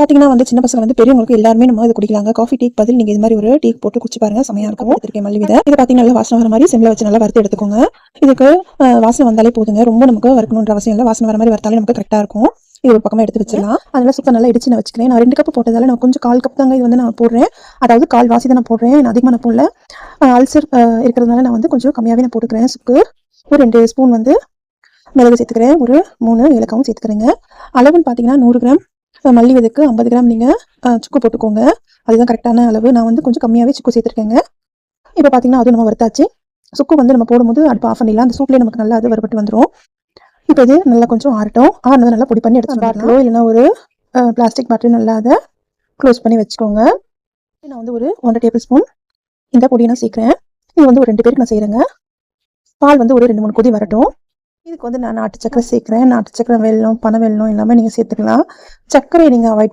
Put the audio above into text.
பார்த்தீங்கன்னா வந்து சின்ன பசங்க வந்து பெரியவங்களுக்கு எல்லாருமே நம்ம இது குடிக்கலாங்க. காஃபி டீ பதில் நீங்கள் இது மாதிரி ஒரு டீ போட்டு குடிச்சு பாருங்க. செமையா இருக்கும். எடுத்துருக்கேன் மல்லி விதை இது பார்த்தீங்கன்னா நல்லா வாசனை வர மாதிரி சிம்ல வச்சு நல்லா வறுத்து எடுத்துக்கோங்க. இதுக்கு வாசனை வந்தாலே போதுங்க. ரொம்ப நமக்கு வறுக்கணுன்ற அவசியம் இல்லை. வாசனை வர மாதிரி வறுத்தாலே நமக்கு கரெக்டாக இருக்கும். இது ஒரு பக்கமா எடுத்து வச்சிடலாம். அதனால சுத்தம் நல்லா இடிச்சு நான் வச்சுக்கிறேன். நான் ரெண்டு கப் போட்டதால நான் கொஞ்சம் கால் கப் தாங்க இது வந்து நான் போடுறேன். அதாவது கால் வாசி தான் நான் போடுறேன். நான் அதிகமாக நான் போடல. அல்சர் இருக்கிறதுனால நான் வந்து கொஞ்சம் கம்மியாகவே நான் போட்டுக்கிறேன். சுக்கு. ஒரு ரெண்டு ஸ்பூன் வந்து மிளகு சேர்த்துக்கிறேன். ஒரு மூணு ஏலக்காவும் சேர்த்துக்கிறேங்க. அளவுன்னு பார்த்தீங்கன்னா நூறு கிராம். மல்லி விதைக்கு ஐம்பது கிராம் நீங்கள் சுக்கு போட்டுக்கோங்க. அதுதான் கரெக்டான அளவு. நான் வந்து கொஞ்சம் கம்மியாகவே சுக்கு சேர்த்துருக்கேங்க. இப்போ பார்த்தீங்கன்னா அதுவும் நம்ம வறுத்தாச்சு. சுக்கு வந்து நம்ம போடும்போது அடுப்பு ஆஃப் பண்ணிடலாம். அந்த சூட்லேயே நமக்கு நல்லா அது வறுபட்டு வந்துடும் இப்போ இது நல்லா கொஞ்சம் ஆறட்டும். ஆறுனது நல்லா பொடி பண்ணி எடுத்து பாட்டிலோ இல்லைன்னா ஒரு பிளாஸ்டிக் பாட்டில் நல்லா அதை க்ளோஸ் பண்ணி வச்சுக்கோங்க. நான் வந்து ஒரு ஒன்றரை டேபிள் ஸ்பூன் இந்த பொடியை நான் சேர்க்குறேன். இது வந்து ஒரு ரெண்டு பேருக்கு நான் செய்கிறேங்க பால் வந்து ஒரு ரெண்டு மூணு கொதி வரட்டும். இதுக்கு வந்து நான் நாட்டு சக்கரை சேர்க்குறேன். நாட்டு சக்கரை வெள்ளம் பனை வெள்ளம் எல்லாமே நீங்கள் சேர்த்துக்கலாம். சர்க்கரையை நீங்கள் அவாய்ட்